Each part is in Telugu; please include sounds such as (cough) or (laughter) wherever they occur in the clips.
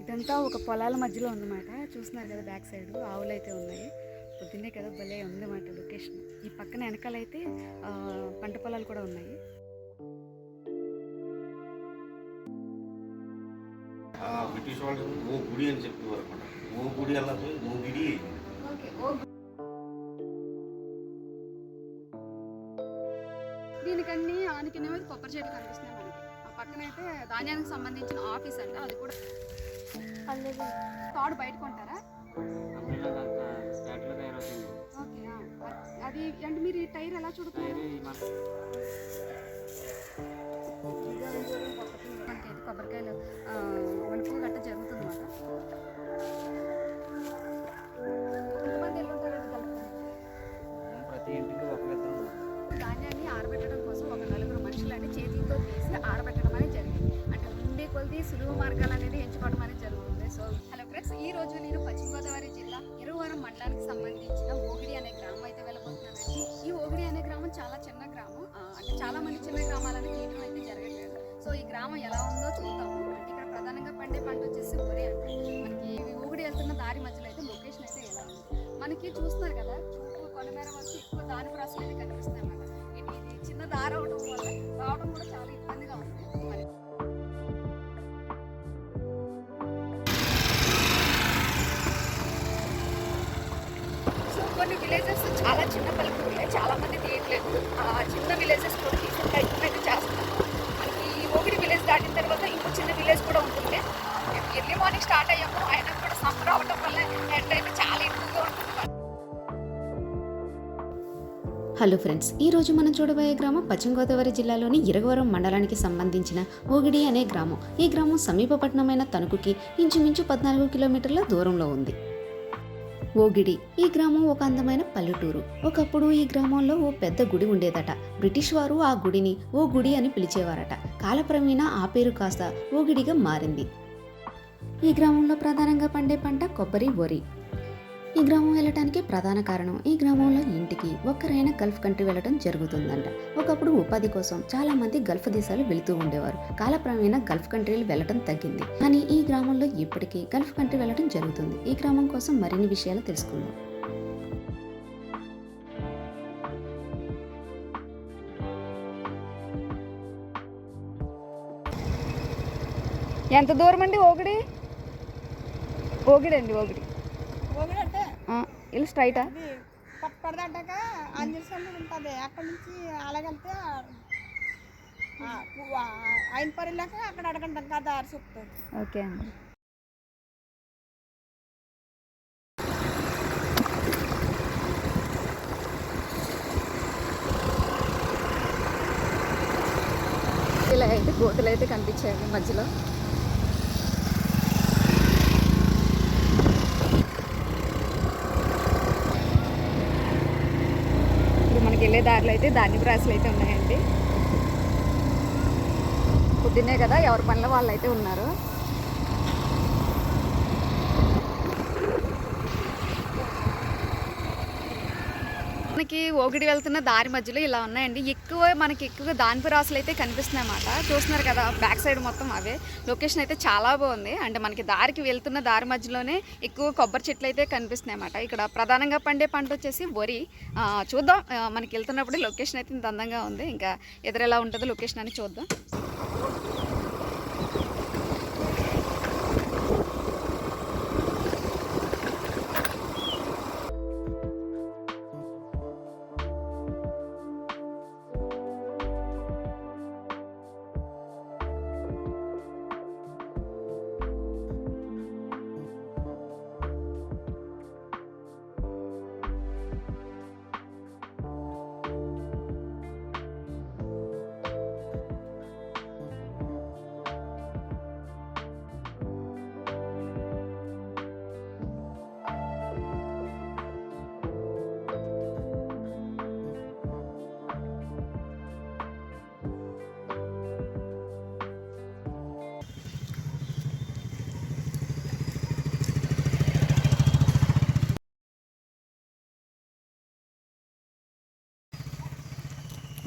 ఇదంతా ఒక పొలాల మధ్యలో ఉందన్నమాట. చూస్తున్నారు కదా బ్యాక్ సైడ్ ఆవులు అయితే ఉన్నాయి. పొద్దున్నే కదా భలే ఉందన్నమాట లొకేషన్ ఈ పక్కన వెనకాలైతే పంట పొలాలు కూడా ఉన్నాయి. బ్రిటిష్ వాళ్ళు ఓ గుడి అని చెప్పేవారు అనమాట ఓ గుడి అలా ఓ గిడి దీనికన్నీ ఆనికినేవి కొబ్బరి చెట్లు కనిపిస్తున్నాయి మనకి. ఆ పక్కన అయితే ధాన్యానికి సంబంధించిన ఆఫీస్ అంట అది కూడా తాడు బయట కొంటారా? ఓకే. అది అంటే మీరు ఈ టైర్ ఎలా చూడుతున్నారు? మనకైతే కొబ్బరికాయలు వణుకు గట్ట జరుగుతుంది ఉన్నారు. ధాన్యాన్ని ఆరబెట్టడం కోసం ఒక నలుగురు మనుషులు అంటే చేతితో తీసి ఆరబెట్టడం అనేది జరిగింది. అంటే ఉండే సులువు మార్గాలు అనేది ఎంచుకోవడం అనేది జరుగుతుంది. సో హలో ఫ్రెండ్స్ ఈ రోజు నేను పశ్చిమ గోదావరి జిల్లా ఇరువరం మండలానికి సంబంధించిన ఓగిడి అనే గ్రామం అయితే వెళ్ళబోతున్నానండి. ఈ ఓగిడి అనే గ్రామం చాలా చిన్న గ్రామం. అంటే చాలా మంది చిన్న గ్రామాలను తీయడం అయితే జరగట్లేదు. సో ఈ గ్రామం ఎలా ఉందో చూద్దాము. ఇక్కడ ప్రధానంగా పండే పంట వచ్చేసి వరి అంటే మనకి ఓగిడి ఊగిడి వెళ్తున్న దారి మధ్యలో అయితే లొకేషన్ అయితే ఎలా ఉంది? మనకి చూస్తున్నారు కదా చుట్టూ కొండమేర వరకు ఎక్కువ దాని ప్రాసెస్ అయితే కనిపిస్తాయి అన్నమాట. ఇది చిన్న దారి అవడం వల్ల రావడం కూడా చాలా ఇబ్బందిగా ఉంది. కొన్ని విలేజెస్ చాలా చిన్న పల్లెటూరులే చాలా మంది తీయట్లేదు. ఆ చిన్న విలేజెస్ కూడా తీసే ప్రయత్నం అయితే మనకి ఈ ఒకటి విలేజ్ దాటిన తర్వాత ఇంకో చిన్న విలేజ్ కూడా ఉంటుంది. ఎర్లీ మార్నింగ్ స్టార్ట్ అయ్యాము అయినా కూడా సమ్మర్ అవడం వల్ల ఎండ అయితే చాలా ఎక్కువగా ఉంటుంది. హలో ఫ్రెండ్స్ ఈ రోజు మనం చూడబోయే గ్రామం పశ్చిమ గోదావరి జిల్లాలోని ఇరగవరం మండలానికి సంబంధించిన ఓగిడి అనే గ్రామం. ఈ గ్రామం సమీప పట్టణమైన తణుకుకి ఇంచుమించు పద్నాలుగు కిలోమీటర్ల దూరంలో ఉంది. ఓగిడి. ఈ గ్రామం ఒక అందమైన పల్లెటూరు. ఒకప్పుడు ఈ గ్రామంలో ఓ పెద్ద గుడి ఉండేదట. బ్రిటిష్ వారు ఆ గుడిని ఓ గుడి అని పిలిచేవారట. కాలక్రమేణా ఆ పేరు కాస్త ఓగిడిగా మారింది. ఈ గ్రామంలో ప్రధానంగా పండే పంట కొబ్బరి వరి. ఈ గ్రామం వెళ్ళటానికి ప్రధాన కారణం ఈ గ్రామంలో ఇంటికి ఒక్కరైనా గల్ఫ్ కంట్రీ వెళ్ళడం జరుగుతుందంట. ఒకప్పుడు ఉపాధి కోసం చాలా మంది గల్ఫ్ దేశాలు వెళుతూ ఉండేవారు. కాలక్రమేణా గల్ఫ్ కంట్రీలు వెళ్ళటం తగ్గింది. కానీ ఈ గ్రామంలో ఇప్పటికీ గల్ఫ్ కంట్రీ వెళ్ళటం జరుగుతుంది. ఈ గ్రామం కోసం మరిన్ని విషయాలు తెలుసుకుందాం. ఎంత దూరం అండి ఓగిడి? ఓగిడి అండి ఓగిడి. ఒకడంటే ఇలా స్ట్రైటా? అది పడదాటాక ఆంజనేయ స్వామి ఉంటుంది. అక్కడ నుంచి అలాగెళ్తే ఆయన పరిలాక అక్కడ అడగండి ఇంకా దారి చెప్తాడు ఓకే అండి. ఇలా అయితే గోతులు అయితే కనిపించాయండి మధ్యలో. వెళ్ళే దారిలో అయితే ధాన్యపు రాసులు అయితే ఉన్నాయండి. పొద్దున్నే కదా ఎవరి పనిలో వాళ్ళు అయితే ఉన్నారు. మనకి ఒకటి వెళ్తున్న దారి మధ్యలో ఇలా ఉన్నాయండి. ఎక్కువ మనకి ఎక్కువగా దానిపు రాసులు అయితే కనిపిస్తున్నాయి అన్నమాట. చూస్తున్నారు కదా బ్యాక్ సైడ్ మొత్తం అవే. లొకేషన్ అయితే చాలా బాగుంది. అంటే మనకి దారికి వెళ్తున్న దారి మధ్యలోనే ఎక్కువ కొబ్బరి చెట్లు అయితే కనిపిస్తున్నాయి అన్నమాట. ఇక్కడ ప్రధానంగా పండే పంట వచ్చేసి వరి. ఆ, చూద్దాం. మనకి వెళ్తున్నప్పుడు లొకేషన్ అయితే ఇంత అందంగా ఉంది. ఇంకా ఎదురు ఎలా ఉంటుందో లొకేషన్ అని చూద్దాం.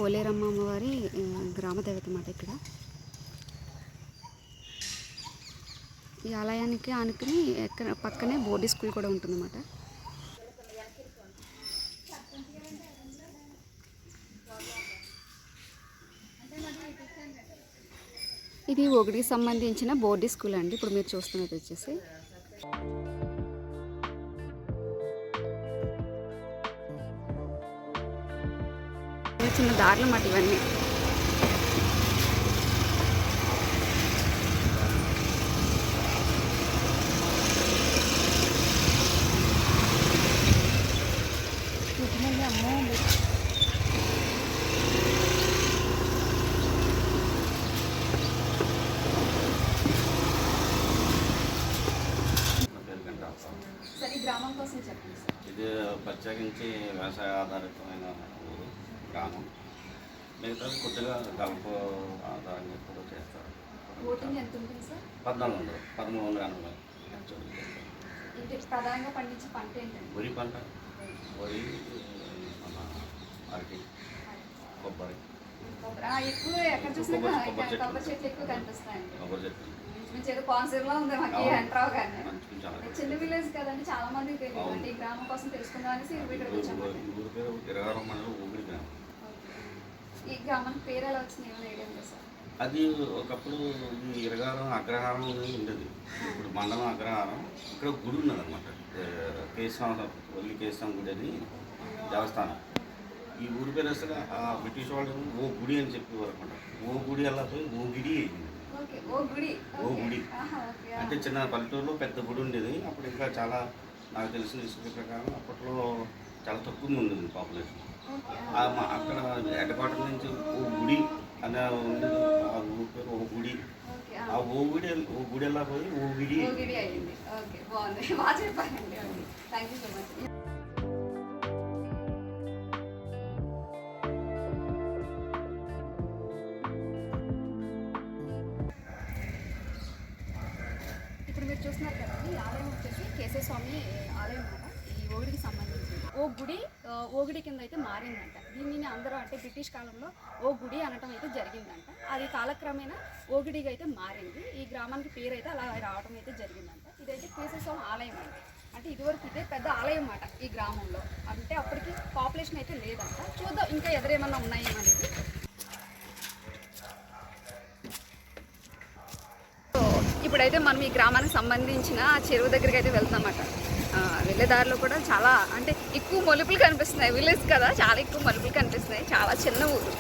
పోలేరమ్మ అమ్మవారి గ్రామదేవత గ్రామ దేవత మాట ఇక్కడ. ఈ ఆలయానికి ఆనుకుని ఎక్కడ పక్కనే బోర్డీ స్కూల్ కూడా ఉంటుందన్నమాట. ఇది ఒకటికి సంబంధించిన బోర్డీ స్కూల్ అండి. ఇప్పుడు మీరు చూస్తున్నది వచ్చేసి చిన్న చిన్న దారులు మాట ఇవన్నీ. నా పేరు వెంకటరావు సరే ఈ గ్రామం కోసం చెప్పండి సార్. ఇది ప్రత్యేకించి వ్యవసాయ ఆధారితమైన ఊరు గ్రామం మిగతాది కొద్దిగా కలుపు ఆధారంగా కూడా చేస్తారు. ఓటింగ్ ఎంత ఉంటుంది సార్? పద్నాలుగు వందలు. పదమూడు వందల ఎనభై ప్రధానంగా పండించే పంట ఏంటండి? వరి పంట. వరి అరటి కొబ్బరి. ఎక్కువ ఎక్కడ చూసినా కొబ్బరి- చెట్లు. ఎక్కువ కనిపిస్తాయండి. కొబ్బరి చెట్లు. ఏదో కాన్సెప్ట్లో ఉంది మాకు అవును. ఎంటర్ అవగానే మంచి చాలా చిన్న విలేజ్ కదండి చాలా మందికి తెలియదు ఈ గ్రామం కోసం తెలుసుకుందాం అనేసి వచ్చాము గ్రామం పేరు ఎలా వచ్చింది? ఏమైనా ఐడియా ఉందా సార్? అది ఒకప్పుడు ఈ ఇరగారం అగ్రహారం అనేది ఉండేది. ఇప్పుడు మండలం అగ్రహారం. ఇక్కడ గుడి ఉన్నదన్నమాట. కేశవం ఒల్లి కేశవం గుడి అని దేవస్థానం. ఈ ఊరి పేరు అసలు ఆ బ్రిటిష్ వాళ్ళు ఓ గుడి అని చెప్పేవారు అనమాట ఓ గుడి అలా పోయి ఓ గిడి అయింది. ఓ గుడి. ఓ. గుడి. అంటే చిన్న పల్లెటూరులో పెద్ద గుడి ఉండేది. అప్పుడు ఇంకా చాలా నాకు తెలిసిన హిస్టరీ ప్రకారం అప్పట్లో చాలా తక్కువ ఉండేది పాపులేషన్ అక్కడ ఎడపాట నుంచి ఓ గుడి అనే ఉండదు ఆ ఊరి పేరు ఓ గుడి. ఆ ఓ గుడి ఓ గుడి ఎలా పోయి ఓ గుడి. ఓ ఓకే బాగుంది. (laughs) బాగా చెప్పారండి. థ్యాంక్ యూ సో మచ్ గుడి కింద అయితే మారిందంట. దీనిని అందరూ అంటే బ్రిటిష్ కాలంలో ఓ గుడి అనటం అయితే జరిగిందంట. అది కాలక్రమేణా ఓగిడిగా అయితే మారింది. ఈ గ్రామానికి పేరు అయితే అలా రావడం అయితే జరిగిందంట. ఇదైతే కేశవ ఆలయం అండి అంటే ఇదివరకు ఇదే పెద్ద ఆలయం అన్నమాట ఈ గ్రామంలో. అంటే అప్పటికి పాపులేషన్ అయితే లేదంట. చూద్దాం ఇంకా ఎదురేమన్నా ఉన్నాయేమో అనేది. ఇప్పుడైతే మనం ఈ గ్రామానికి సంబంధించిన చెరువు దగ్గరికి అయితే వెళ్తామట వెళ్ళే దారిలో కూడా చాలా అంటే ఎక్కువ మలుపులు కనిపిస్తున్నాయి. విలేజ్ కదా చాలా ఎక్కువ మలుపులు కనిపిస్తున్నాయి. చాలా చిన్న ఊరు.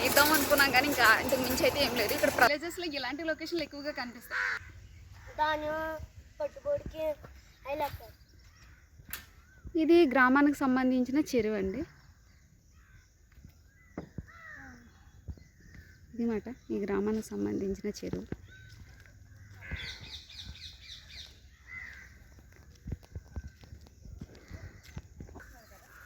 తీద్దాం అనుకున్నాం కానీ ఇంకా ఇంతకు మించి అయితే ఏం లేదు. ఇక్కడ విలేజెస్లో ఇలాంటి లొకేషన్లు ఎక్కువగా కనిపిస్తాయి. ఇది గ్రామానికి సంబంధించిన చెరువు అండి. ఇది మాట ఈ గ్రామానికి సంబంధించిన చెరువు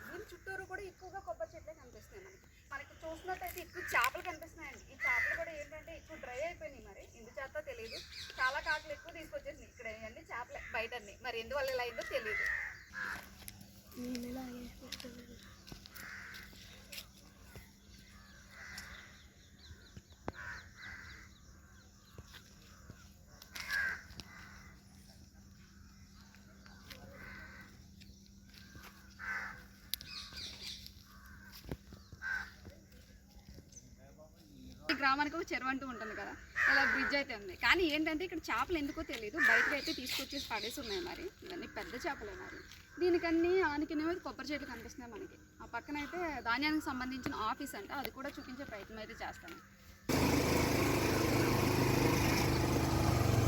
దీని చుట్టూరు కూడా ఎక్కువగా కొబ్బరి చెట్లే కనిపిస్తాయి మనకి మనకి చూసినట్టయితే ఎక్కువ చేపలు కనిపిస్తున్నాయండి. ఈ చేపలు కూడా ఏంటంటే ఎక్కువ డ్రై అయిపోయినాయి మరి. ఎందుచేత తెలియదు చాలా కాకులు ఎక్కువ తీసుకొచ్చేసినాయి. ఇక్కడ అన్ని చేపలే బయట అన్ని మరి ఎందువల్ల ఇలా అయిందో తెలియదు గ్రామానికి ఒక చెరువు అంటూ ఉంటుంది కదా. ఇలా బ్రిడ్జ్ అయితే ఉంది. కానీ ఏంటంటే ఇక్కడ చేపలు ఎందుకో తెలియదు బయటకు అయితే తీసుకొచ్చేసి పడేసి ఉన్నాయి మరి. ఇవన్నీ పెద్ద చేపలే మరి. దీనికన్నీ ఆనికినేవి కొబ్బరి చెట్లు కనిపిస్తున్నాయి మనకి. ఆ పక్కన అయితే ధాన్యానికి సంబంధించిన ఆఫీస్ అంట. అది కూడా చూపించే ప్రయత్నం అయితే చేస్తాను.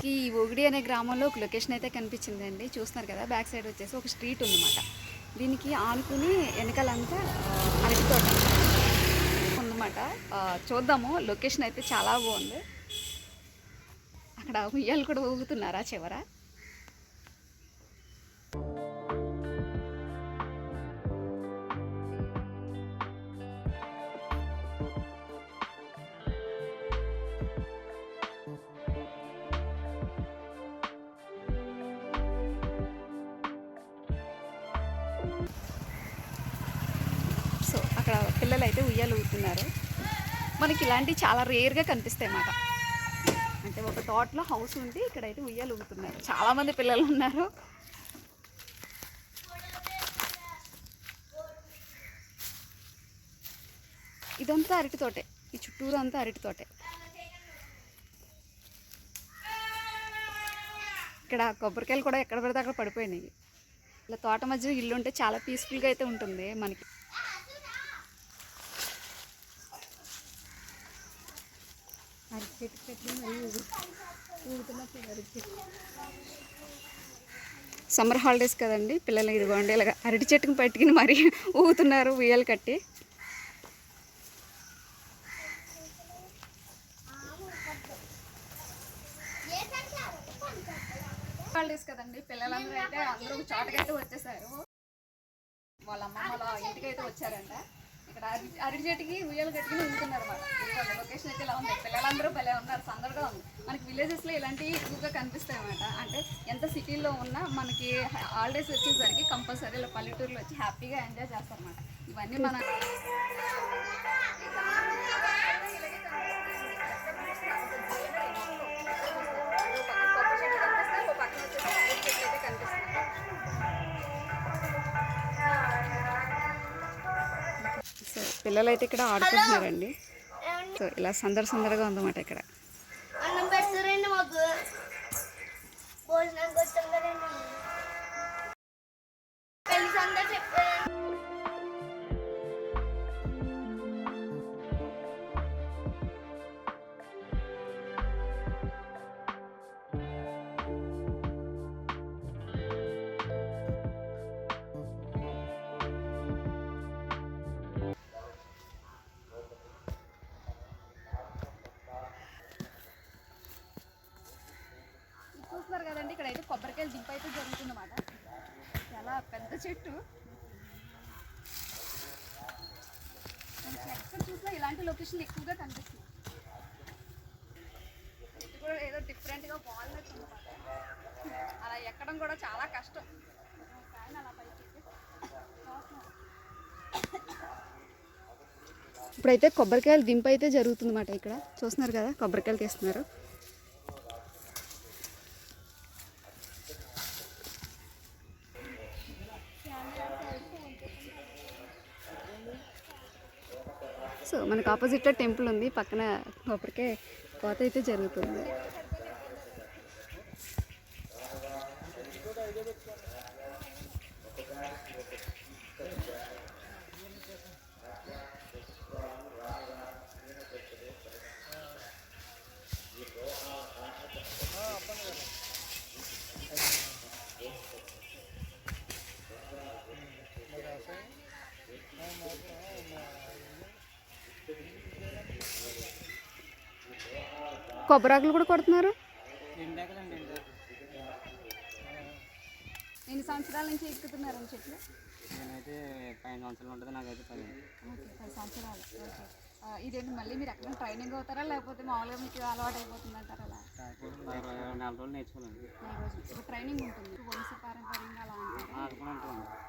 ఈ ఒగిడి అనే గ్రామంలో ఒక లొకేషన్ అయితే కనిపించిందండి. చూస్తున్నారు కదా బ్యాక్ సైడ్ వచ్చేసి ఒక స్ట్రీట్ ఉందన్నమాట. దీనికి ఆనుకుని వెనకాలంతా ఆ, అరటి తోట ఉందన్నమాట ఆ, చూద్దాము. లొకేషన్ అయితే చాలా బాగుంది. అక్కడ ఉయ్యాలు కూడా ఊగుతున్నారా చివర? సో అక్కడ పిల్లలు అయితే ఉయ్యాలు ఊగుతున్నారు. మనకి ఇలాంటివి చాలా రేర్గా కనిపిస్తాయి అన్నమాట. అంటే ఒక తోటలో హౌస్ ఉంది ఇక్కడైతే ఉయ్యాలు ఊగుతున్నారు చాలామంది పిల్లలు ఉన్నారు. ఇదంతా అరటి తోటే. ఈ చుట్టూరు అంతా అరటి తోటే. ఇక్కడ కొబ్బరికాయలు కూడా ఎక్కడ పడితే అక్కడ పడిపోయినాయి. ఇలా తోట మధ్యలో ఇల్లు ఉంటే చాలా పీస్ఫుల్గా అయితే ఉంటుంది మనకి. చెట్టు చెట్లు అరటి చెట్టు సమ్మర్ హాలిడేస్ కదండి పిల్లలు ఇదిగోండి ఇలాగ అరటి చెట్టుని పట్టుకుని మరీ ఊగుతున్నారు ఉయ్యాలు కట్టి. హాలిడేస్ కదండి పిల్లలందరూ అయితే అందరూ చోటకైతే వచ్చేసారు. వాళ్ళ అమ్మ వాళ్ళ ఇంటికి అయితే వచ్చారంట. ఇక్కడ అరటి అరటి చెట్టుకి ఉయ్యాలు కట్టుకుని ఉంటున్నారు అనమాట లొకేషన్ అయితే ఇలా ఉంది పిల్లలందరూ భలే ఉన్నారు సందడిగా ఉంది. మనకి విలేజెస్లో ఇలాంటివి ఎక్కువగా కనిపిస్తాయి అన్నమాట అంటే ఎంత సిటీలో ఉన్నా మనకి హాలిడేస్ వచ్చేసరికి కంపల్సరీ ఇలా పల్లెటూరులో వచ్చి హ్యాపీగా ఎంజాయ్ చేస్తారన్నమాట. ఇవన్నీ మన పిల్లలైతే పిల్లలు అయితే ఇక్కడ ఆడుకుంటున్నారండి. సో ఇలా సందడి సందడిగా ఉందన్నమాట ఇక్కడ. కొబ్బరికాయలు దింపు అయితే జరుగుతుందన్నమాట. చాలా పెద్ద చెట్టు. ఎక్కడ చూసినా ఇలాంటి లొకేషన్ ఎక్కువగా కనిపిస్తుంది. చెట్టు కూడా ఏదో డిఫరెంట్గా బాగున్నట్టు అనమాట అలా ఎక్కడం కూడా చాలా కష్టం. కానీ అలా పైకి ఇప్పుడైతే కొబ్బరికాయలు దింపు అయితే జరుగుతుందన్నమాట ఇక్కడ. చూస్తున్నారు కదా కొబ్బరికాయలు తీస్తున్నారు. సో మనకు ఆపోజిట్లో టెంపుల్ ఉంది పక్కన లోపలికే కోత అయితే జరుగుతుంది. కొబ్బరాకులు కూడా కొడుతున్నారు? ఎన్ని సంవత్సరాల నుంచి ఎక్కుతున్నారని చెట్లు? నేనైతే పైన సంవత్సరాలు ఉంటుంది నాకైతే పది. ఓకే పది సంవత్సరాలు. ఇదేంటి మళ్ళీ మీరు ఎక్కడ ట్రైనింగ్ అవుతారా? లేకపోతే మామూలుగా మీకు అలవాటు అయిపోతుంది అంటారా అలా నాలుగు రోజులు నేర్చుకున్నాను నాలుగు రోజులు. ఒక ట్రైనింగ్ ఉంటుంది. వంశ పారంపర్యంగా అలా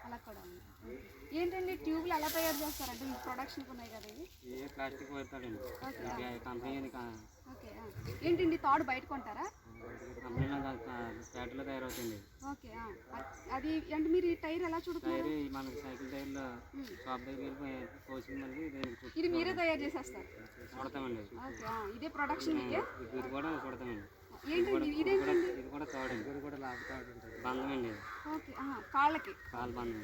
అలా కూడా ఉంది. ఏంటండి ట్యూబ్లు ఎలా తయారు చేస్తారంటే మీకు ప్రొడక్షన్కి ఉన్నాయి కదా ఇవి? ఏ ప్లాస్టిక్ పెడతాడండి. ఇది కంపెనీ ఓకే. ఏంటండి తాడు బయట కొంటారా? కంపెనీలో ఫ్యాక్టరీలో తయారవుతుంది ఓకే అది అంటే మీరు ఈ టైర్ ఎలా చుడుతున్నారు? మనకి సైకిల్ టైర్లో షాప్ దీనికి చుట్టూ ఇది మీరే తయారు చేసేస్తారు? చుడతామండి. ఓకే. ఇదే ప్రొడక్షన్ మీకే ఇది కూడా చుడతామండి. ఇది కూడా తాడు ఉంటుంది బంధం అండి ఇది. ఓకే ఆ. కాళ్ళకి. కాలు బంధం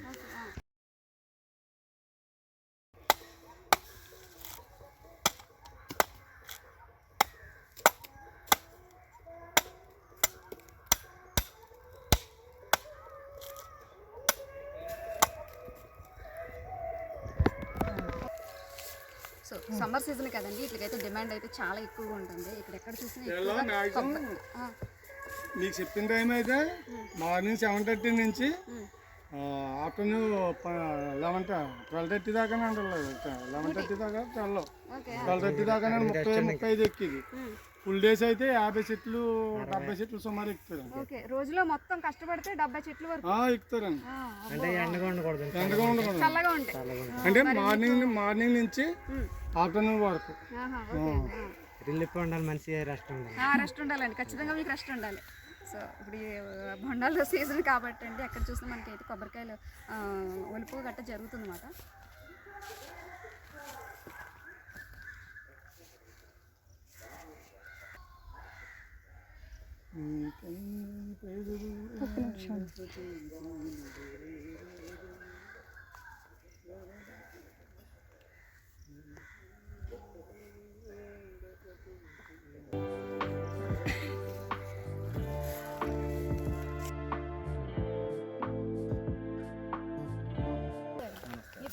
సమ్మర్ సీజన్ కదండి ఇట్లకైతే డిమాండ్ అయితే చాలా ఎక్కువగా ఉంటుంది. ఇక్కడ ఎక్కడ చూసినా మీకు చెప్పిన టైం అయితే మార్నింగ్ సెవెన్ థర్టీ నుంచి. ఆఫ్టర్నూన్ లెవెన్ ట్వెల్వ్ థర్టీ దాకా లెవెన్ థర్టీ దాకా ట్వెల్వ్ ట్వెల్వ్ థర్టీ దాకా ముప్పై ముప్పై ఐదు ఎక్కిది. ఫుల్ డేస్ అయితే యాభై చెట్లు డెబ్బై చెట్లు సుమారు ఎక్కుతారండి ఓకే రోజులో మొత్తం కష్టపడితే డెబ్బై చెట్లు వరకు. ఆ, ఎక్కుతారండి. ఆ, ఎండగా ఉండకూడదు. చల్లగా ఉంటాయి అంటే మార్నింగ్ మార్నింగ్ నుంచి. ఆఫ్టర్నూన్ వరకు. ఆహా, ఓకే ఆ. రిలీఫ్ ఉండాలి మంచి రెస్ట్ ఉండాలి? రెస్ట్ ఉండాలండి. ఖచ్చితంగా మీకు రెస్ట్ ఉండాలి. సో ఇప్పుడు ఈ బొండాల (laughs) సీజన్ కాబట్టి అండి ఎక్కడ చూసినా మనకి అయితే కొబ్బరికాయలు ఆ, ఒలుపు గట్ట జరుగుతుంది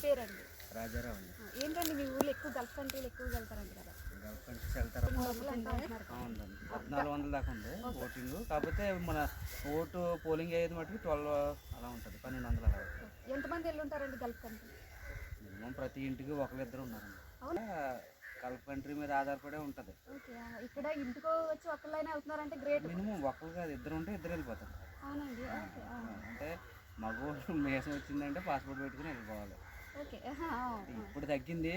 పేరండి? రాజారావు ఏంటండి మీ ఊళ్ళో ఎక్కువ గల్ఫ్ కంట్రీలు ఎక్కువ వెళ్తారండి కదా కంట్రీస్ వెళ్తారా పద్నాలుగు వందల దాకా ఉంది ఓటింగ్. కాకపోతే మన ఓటు పోలింగ్ అయ్యేది మటుకు ట్వెల్వ్ అలా ఉంటుంది పన్నెండు వందలు అలా ఎంతమంది వెళ్ళి ఉంటారండి గల్ఫ్ కంట్రీ? మినిమం ప్రతి ఇంటికి ఒకరిద్దరు ఉన్నారండి? గల్ఫ్ కంట్రీ మీద ఆధారపడే ఉంటుంది. ఇక్కడ ఇంటికో వచ్చి ఒక్కళ్ళైనా వెళ్తున్నారంటే గ్రేట్. మినిమం ఒకరు కాదు ఇద్దరు ఉంటే ఇద్దరు వెళ్ళిపోతారు. అవునండి అంటే మగ (laughs) మేసం వచ్చిందంటే పాస్పోర్ట్ పెట్టుకుని వెళ్ళిపోవాలి. ఇప్పుడు తగ్గింది.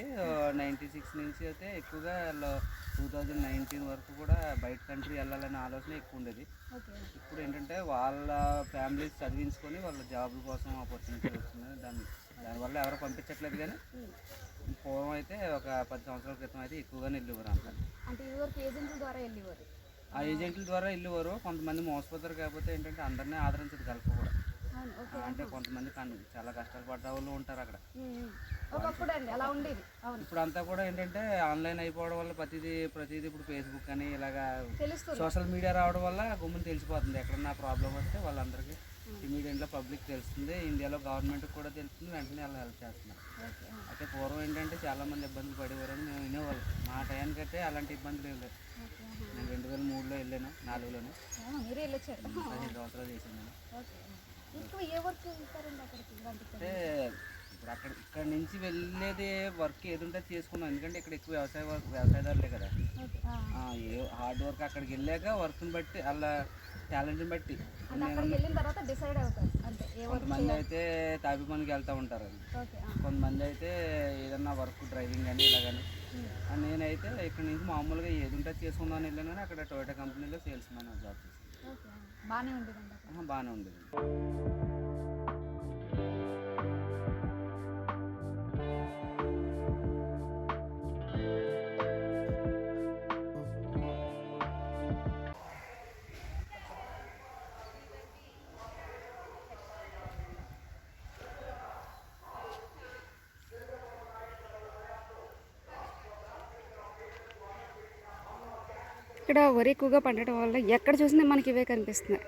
నైంటీ సిక్స్ నుంచి అయితే ఎక్కువగా టూ థౌజండ్ నైన్టీన్ వరకు కూడా బయట కంట్రీ వెళ్ళాలనే ఆలోచన ఎక్కువ ఉండేది. ఇప్పుడు ఏంటంటే వాళ్ళ ఫ్యామిలీస్ చదివించుకొని వాళ్ళ జాబ్ కోసం ఆపర్చునిటీ వస్తుంది దాని దానివల్ల ఎవరు పంపించట్లేదు కానీ పూర్వం అయితే ఒక పది సంవత్సరాల క్రితం అయితే ఎక్కువగానే వెళ్ళేవారు అంటే ఇదివరకు ఏజెంట్ల ద్వారా వెళ్ళేవారు? ఆ ఏజెంట్ల ద్వారా వెళ్ళేవారు. కొంతమంది మోసపోతారు. కాకపోతే ఏంటంటే అందరినీ ఆదరించదు కలుపు కూడా. అవును ఓకే అంటే కొంతమంది కన్- చాలా కష్టాలు పడ్డ వాళ్ళు ఉంటారు అక్కడ. ఉమ్, ఉమ్. ఒకప్పుడు అండి అలా ఉండేది. అవును. ఇప్పుడు అంతా కూడా ఏంటంటే ఆన్లైన్ అయిపోవడం వల్ల ప్రతిదీ ప్రతిదీ ఇప్పుడు ఫేస్బుక్ అని ఇలాగా సోషల్ మీడియా రావడం వల్ల గుమ్మని తెలిసిపోతుంది. ఎక్కడన్నా ప్రాబ్లం వస్తే వాళ్ళందరికీ ఇమీడియట్లో పబ్లిక్ తెలుస్తుంది. ఇండియాలో గవర్నమెంట్కి కూడా తెలుస్తుంది. వెంటనే వాళ్ళు హెల్ప్ చేస్తున్నారు. అయితే పూర్వం ఏంటంటే చాలా మంది ఇబ్బందులు పడేవారని మేము వినేవాళ్ళం. మా టయానికైతే అలాంటి ఇబ్బందులు ఏం ఆహా. నేను రెండు వేల మూడులో వెళ్ళాను నాలుగులోనే. పదిహేను సంవత్సరాలు చేశాను నేను. అంటే ఇప్పుడు అక్కడ ఇక్కడ నుంచి వెళ్ళేది వర్క్ ఏది ఉంటే చేసుకున్నాం ఎందుకంటే ఇక్కడ ఎక్కువ వ్యవసాయ వర్క్ వ్యవసాయదారులే కదా. ఏ హార్డ్ వర్క్ అక్కడికి వెళ్ళాక వర్క్ని బట్టి అలా టాలెంట్ని బట్టి. కొంతమంది అయితే తాపి పనికి వెళ్తూ ఉంటారు. కొంతమంది అయితే ఏదన్నా వర్క్ డ్రైవింగ్ కానీ ఇలా కానీ నేనైతే ఇక్కడ నుంచి మామూలుగా ఏది ఉంటే అది చేసుకుందామని వెళ్ళాను కానీ అక్కడ టొయోటా కంపెనీలో సేల్స్ మ్యాన్ జాబ్ ఆ. బాగానే ఉండేదండి బాగానే ఉండేది ఇక్కడ వరి ఎక్కువగా పండటం వల్ల ఎక్కడ చూసినా మనకి ఇవే కనిపిస్తున్నాయి.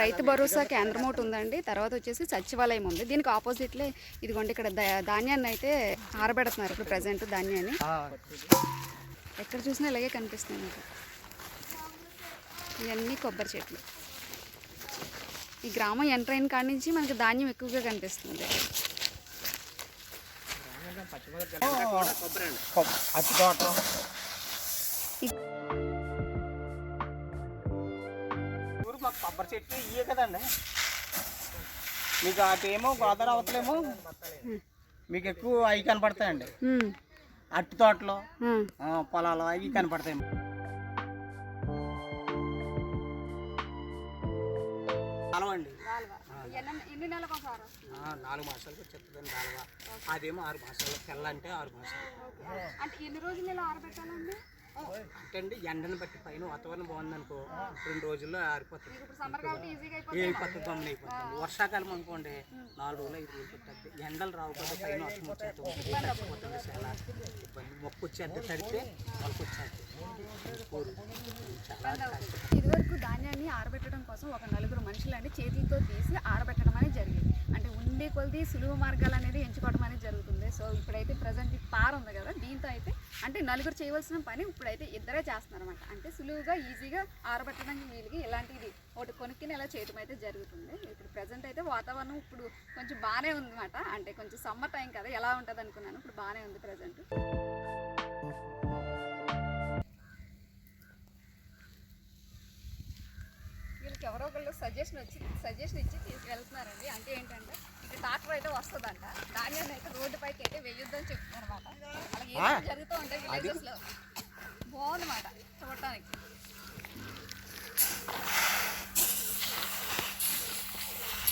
రైతు భరోసా కేంద్రం ఒకటి ఉందండి. తర్వాత వచ్చేసి సచివాలయం ఉంది. దీనికి ఆపోజిట్లే ఇదిగోండి ఇక్కడ ధాన్యాన్ని అయితే ఆరబెడుతున్నారు ఇప్పుడు ప్రజెంట్ ధాన్యాన్ని. ఎక్కడ చూసినా ఇలాగే కనిపిస్తుంది నాకు ఇవన్నీ కొబ్బరి చెట్లు. ఈ గ్రామం ఎంటర్ అయిన కాడి నుంచి మనకి ధాన్యం ఎక్కువగా కనిపిస్తుంది. అట్టి కొబ్బరి చెట్లు ఇయ్యే కదండి. మీకు అటేమో గోదావరి అవతలేమో మీకు ఎక్కువ అవి కనపడతాయండి. అట్టి తోటలు పొలాలు అవి కనపడతాయి. కాలవండి నాలుగు? మాసాలకు వచ్చేస్తుందండి కాలువ అదేమో ఆరు మాసాలు తెల్ల అంటే ఆరు మాసాలు. అంటే ఎన్ని రోజులు ఇలా ఆరబెట్టాలండి? అంటే ఎండను బట్టి పైన వాతావరణం బాగుందనుకో రెండు రోజుల్లో ఆరిపోతుంది. ఏ అయిపోతుంది. గమ్మున అయిపోతుంది. వర్షాకాలం అనుకోండి నాలుగు రోజులు ఐదు రోజులు పడుతుంది ఎండలు రాకపోతే పైన వర్షం వచ్చేస్తుంది తగ్గిపోతుంది చాలా. ఇబ్బంది. మొక్కు వచ్చేస్తే తడితే మొలక చాలా కష్టం ఇదివరకు ధాన్యాన్ని ఆరబెట్టడం కోసం ఒక నలుగురు మనుషులని చేతితో తీసి ఆరబెట్టడం అనేది జరిగింది. ఉండే కొలది సులువు మార్గాలు అనేది ఎంచుకోవడం అనేది జరుగుతుంది. సో ఇప్పుడైతే ప్రజెంట్ పార ఉంది కదా దీంతో అయితే అంటే నలుగురు చేయవలసిన పని ఇప్పుడైతే ఇద్దరే చేస్తున్నారు అనమాట అంటే సులువుగా ఈజీగా ఆరబెట్టడానికి వీలుగా ఇలాంటిది ఒకటి కొనుక్కుని ఇలా చేయడం అయితే జరుగుతుంది. ఇప్పుడు ప్రజెంట్ అయితే వాతావరణం ఇప్పుడు కొంచెం బాగానే ఉందన్నమాట. అంటే కొంచెం సమ్మర్ టైం కదా ఎలా ఉంటుంది అనుకున్నాను ఇప్పుడు బాగానే ఉంది ప్రజెంట్. వీళ్ళకి ఎవరో ఒకళ్ళు సజెషన్ వచ్చి సజెషన్ ఇచ్చి తీసుకెళ్తున్నారండి. అంటే ఏంటంటే ట్రాక్టర్ అయితే వస్తుందంట. ధాన్యాన్ని అయితే రోడ్డు పైకి అయితే వేయొద్దని చెప్తున్నారు అనమాట అలా ఏదో జరుగుతూ ఉంటాయి బాగుందన్నమాట చూడటానికి.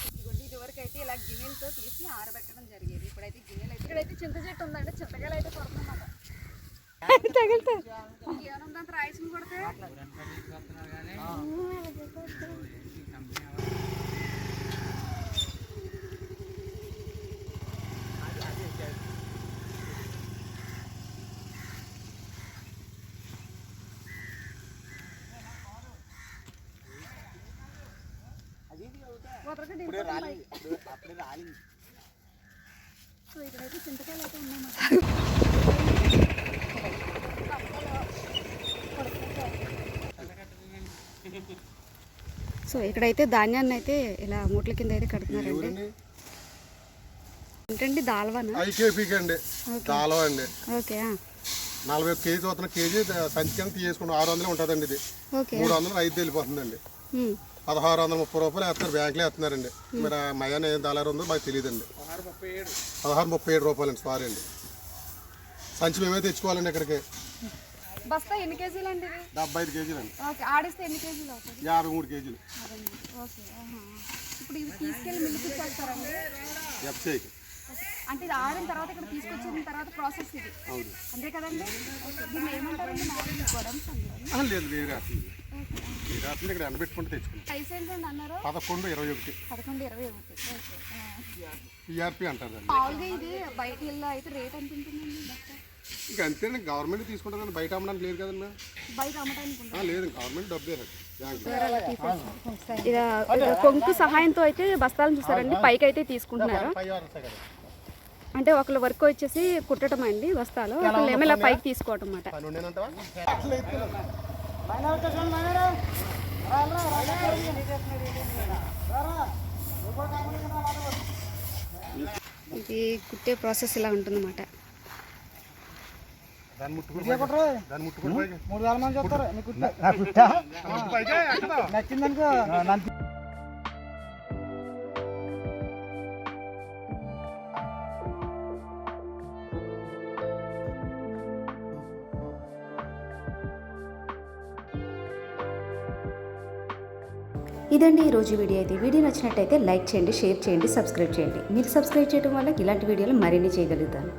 ఇదిగోండి ఇది వరకు అయితే ఇలా గిన్నెలతో తీసి ఆరబెట్టడం జరిగేది. ఇప్పుడైతే గిన్నెలు అయితే ఇక్కడైతే చింత చెట్టు ఉందండి. చింతకాయలు అయితే కొడుతున్నమాట. ఏమనుందంత రాయసం కొడితే ఒకరికి ఇప్పుడే రాలింది ఇప్పుడు అప్పుడే రాలింది సో ఇక్కడైతే చింతకాయలు అయితే ఉన్నాయన్నమాట సో ఇక్కడైతే ధాన్యాన్ని అయితే ఇలా మూట్ల కింద అయితే కడుతున్నారండి. ఏంటండి? దాల్వనా? ఐకేపీకి అండి కాలువ అండి. ఓకే నలభై ఒక్క కేజీ అవుతున్న కేజీ సంచి కింద తీసుకుని ఆరు వందలు ఉంటుందండి ఇది. మూడు వందలు ఐదు వెళ్ళిపోతుందండి. పదహారు వందల ముప్పై రూపాయలు వేస్తున్నారు బ్యాంకులో వేస్తున్నారండి. మరి ఆ మయాన ఏం డాలర్ ఉందో మాకు తెలియదండి. పదహారు ముప్పై ఏడు. రూపాయలండి సారీ అండి. సంచి మేమే తెచ్చుకోవాలండి ఇక్కడికి. బస్తా ఎన్ని కేజీలు అండి ఇది? డెబ్బై ఐదు కేజీలు అండి ఓకే ఆడిస్తే ఎన్ని కేజీలు అవుతుంది యాభై మూడు కేజీలు. ఓకే. ఇప్పుడు ఇది తీసుకెళ్ళి అంటే ఇది తర్వాత ఇక్కడ తీసుకొచ్చిన తర్వాత ప్రాసెస్ ఇది. అంతే కదండి. దీన్ని ఏమంటారండి లేదు వేరే రాత్రి ఇక్కడ ఎండబెట్టుకుంటే తెచ్చుకున్నాం పదకొండు ఇరవై ఒకటి. పదకొండు ఇరవై ఒకటి. అంటారు దాన్ని. మామూలుగా ఇది బయట ఇల్లు అయితే రేట్ ఎంత ఉంటుందండి? ఇంకా అంతేనండి గవర్నమెంట్ తీసుకుంటుందండి బయట అమ్మడానికి లేదు కదన్నా. బయట ఆ, లేదు గవర్నమెంట్ డబ్బే కొంకు సహాయంతో అయితే బస్తాలను చూసారండి పైకి అయితే తీసుకుంటున్నారు. అంటే ఒకళ్ళు వర్క్ వచ్చేసి కుట్టడం అండి బస్తాలు ఒకళ్ళు ఏమో ఇలా పైకి తీసుకోవటం అన్నమాట ఇది కుట్టే ప్రాసెస్ ఇలా ఉంటుందన్నమాట. దాన్ని ఇదండి ఈరోజు రోజు వీడియో అయితే. వీడియో నచ్చినట్టయితే లైక్ చేయండి షేర్ చేయండి సబ్స్క్రైబ్ చేయండి. మీరు సబ్స్క్రైబ్ చేయడం వల్ల ఇలాంటి వీడియోలు మరిన్ని చేయగలుగుతాను.